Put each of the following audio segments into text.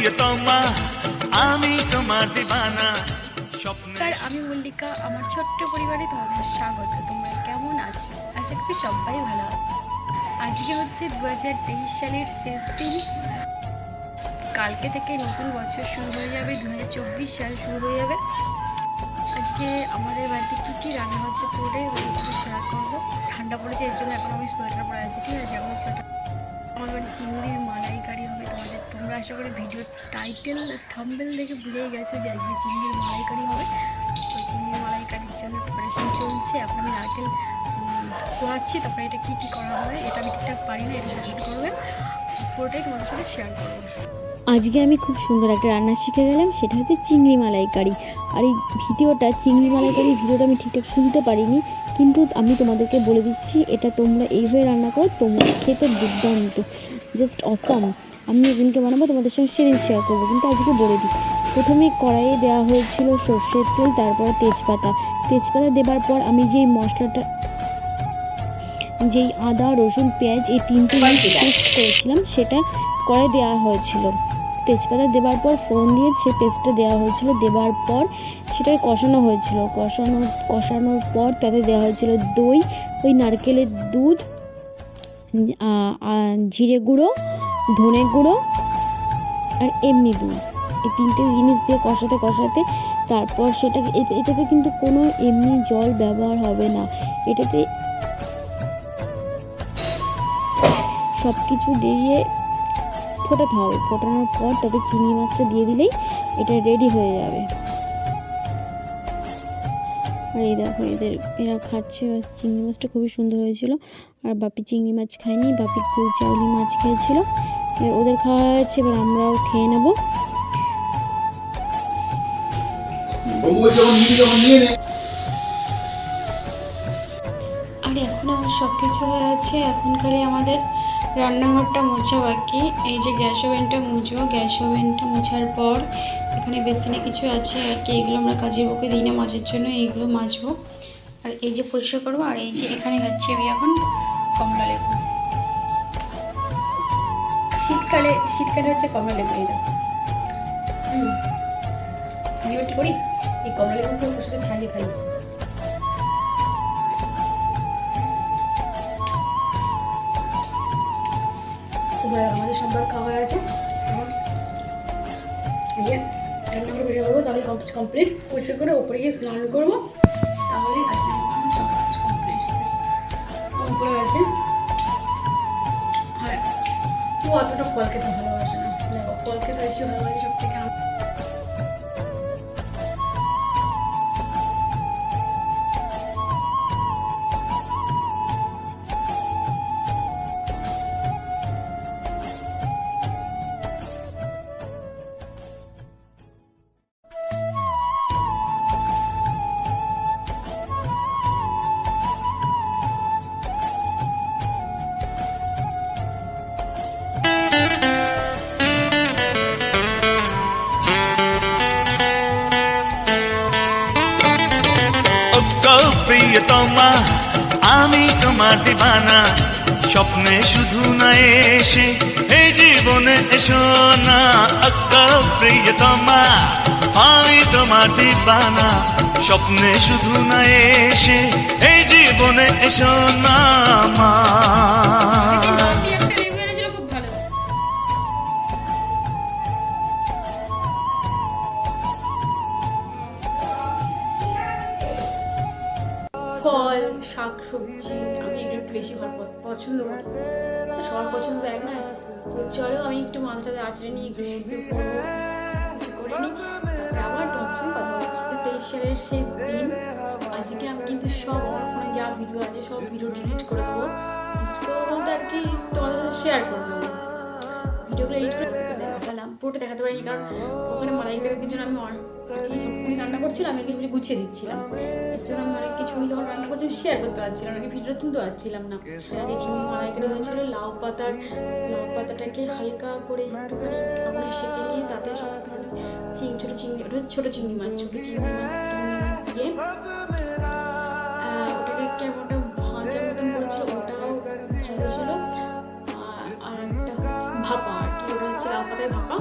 প্রিয়তমা, আমি মল্লিকা, আমার ছোট্ট পরিবারে তোমাদের স্বাগত। তোমরা কেমন আছো? আশা করি সবাই ভালো আজকে হচ্ছে দু হাজার তেইশ সালের শেষ দিন। কালকে থেকে নতুন বছর শুরু হয়ে যাবে দু হাজার চব্বিশ সাল শুরু হয়ে যাবে। আজকে আমাদের বাড়িতে কী কী রান্না হচ্ছে পরে ওদের সাথে শেয়ার করব। ঠান্ডা পড়েছে, এর জন্য এখন আমি সোয়েটার পরে আছি, ঠিক আছে? এখন সোয়েটার আমার বাড়ি চিংড়ির মালাইকারি আশা করি ভিডিও টাইটেল থাম্বেল দেখে বুঝেই গেছো যে আজকে চিংড়ির মালাইকারি হবে। তো চিংড়ির মালাইকারির জন্য প্রিপারেশন চলছে। এখন আমি নারকেল পোহাচ্ছি তারপরে এটা কী কী করা হবে এটা আমি ঠিকঠাক পারি না, এটা শাশুড়ি করবে পুরোটাই তোমাদের সাথে শেয়ার করব। আজকে আমি খুব সুন্দর একটা রান্না শিখে গেলাম, সেটা হচ্ছে চিংড়ি মালাইকারি। আর এই ভিডিওটা, চিংড়ি মালাইকারি ভিডিওটা আমি ঠিকঠাক শুনতে পারিনি, কিন্তু আমি তোমাদেরকে বলে দিচ্ছি, এটা তোমরা এইভাবে রান্না করো, তোমরা খেতে দুর্দান্ত জাস্ট অসাম আমি এদিনকে বানাবো তোমাদের সঙ্গে সেদিন শেয়ার করব। কিন্তু আজকে বলে দিই প্রথমে কড়াইয়ে দেওয়া হয়েছিল সর্ষের তেল তারপরে তেজপাতা। তেজপাতা দেবার পর আমি যেই মশলাটা যেই আদা রসুন পেঁয়াজ এই তিনটে জিনিস পেস্ট করেছিলাম সেটা করে দেওয়া হয়েছিল। তেজপাতা দেওয়ার পর ফোড়ন দিয়ে সে পেস্টটা দেওয়া হয়েছিল। দেওয়ার পর সেটাকে কষানো হয়েছিল। কষানো কষানোর পর তাতে দেওয়া হয়েছিল দই ওই নারকেলের দুধ জিরে গুঁড়ো ধনে গুঁড়ো আর এমনি দুধ। এই তিনটে জিনিস দিয়ে কষাতে কষাতে তারপর এতে- এটাতে কিন্তু কোনো এমনি জল ব্যবহার হবে না। এটাতে সব কিছু দিয়ে ফোটাতে হবে। ফোটানোর পর তাতে চিংড়ি মাছটা দিয়ে দিলেই এটা রেডি হয়ে যাবে। আর এই দেখো, এদের এরা খাচ্ছে। চিংড়ি মাছটা খুবই সুন্দর হয়েছিল। আর বাপি চিংড়ি মাছ খায়নি, বাপি চাউলি মাছ খেয়েছিল। ওদের খাওয়া হয়েছে এবার আমরাও খেয়ে নেব। আর এখন আমার সব কিছু হয়ে আছে। এখন খালি আমাদের রান্নাঘরটা মোছা বাকি। এই যে গ্যাস ওভেনটা মুছবো গ্যাস ওভেনটা মোছার পর এখানে বেসিনে কিছু আছে আর কি এগুলো আমরা কাজের বুকে দিই না মাঝের জন্য এইগুলো মাজবো। আর এই যে পরিষ্কার করব আর এই যে এখানে খাচ্ছি আমি এখন কমলা লেবু। শীতকালে শীতকালে হচ্ছে কমলা লেবু এই। আমি কি করি? এই কমলা লেবুগুলো ওর সাথে ছাড়িয়ে খাই আমাদের সবার হয়ে আছে করে ওপরে গিয়ে স্নান করব। তাহলে আজকে আছে ও অতটা ফল খেতে ভালোবাসে না। খেতে বেশি ভালোবাসে সব থেকে প্রিয়তমা আমি তোমার দিবানা। স্বপ্নে শুধু না এসে, এই জীবনে এসো না। আক্কা প্রিয়তমা, আমি তোমার দিবানা। স্বপ্নে শুধু না এসে, এই জীবনে এসো না মা। ফল শাক, সবজি আমি এগুলো একটু বেশি পছন্দ করি। সবার পছন্দ এক না? তো চলো আমি একটু মাথাটাতে আঁচড়ে নিয়ে একটু শুদ্ধ কিছু করে নিই। তারপরে আবার তোমার কথা বলছি। তো তেইশ সালের শেষ দিন। আজকে আমি কিন্তু সব আমার ফোনে যা ভিডিও আছে সব ভিডিও ডিলিট করে দেবো। তো বলতে আর কি তোমাদের সাথে শেয়ার করে দেবো। ভিডিওগুলো এডিট করে দেখালাম পুরোটা দেখাতে পারিনি কারণ ওখানে মালাইকারের জন্য আমি অনেক যখনই রান্না করছিলাম আমি কিছু গুছিয়ে দিচ্ছিলাম। এর জন্য আমি অনেক কিছু যখন রান্না করছিলাম শেয়ার করতে পারছিলাম না ভিডিও তুলতে পারছিলাম না। আজকে চিংড়ি মালাইকারি হয়েছিল লাউ পাতার লাউ পাতাটাকে হালকা করে একটুখানি আগুনে সেঁকে নিয়ে তাতে সব ধরনের চিং ছোটো চিংড়ি ওটা ছোটো চিংড়ি মাছ ছোটো চিংড়ি মাছ দিয়ে লাউ পাতায় ভাপা।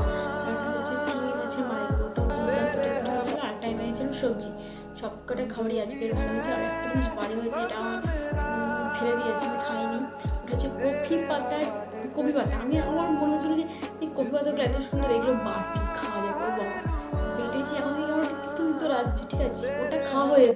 একটা হচ্ছে চিংড়ি মাছের মালাইকো ওটা টেস্ট হয়েছিল আর একটা এনেছিলাম সবজি। সব কটা খাবারই আজকের ভালো হয়েছে, আর একটা জিনিস বাজে হয়েছে, এটা ফেলে দিয়েছে, আমি খাইনি। ওটা হচ্ছে কফি পাতার কপি পাতা। আমি আমার মনে হচ্ছিল যে এই কপি পাতাগুলো এত সুন্দর, এগুলো বাটি খাওয়া যাবে বাবা। পেটে যে এখন থেকে আমার ঠিক আছে? ওটা খাওয়া হয়ে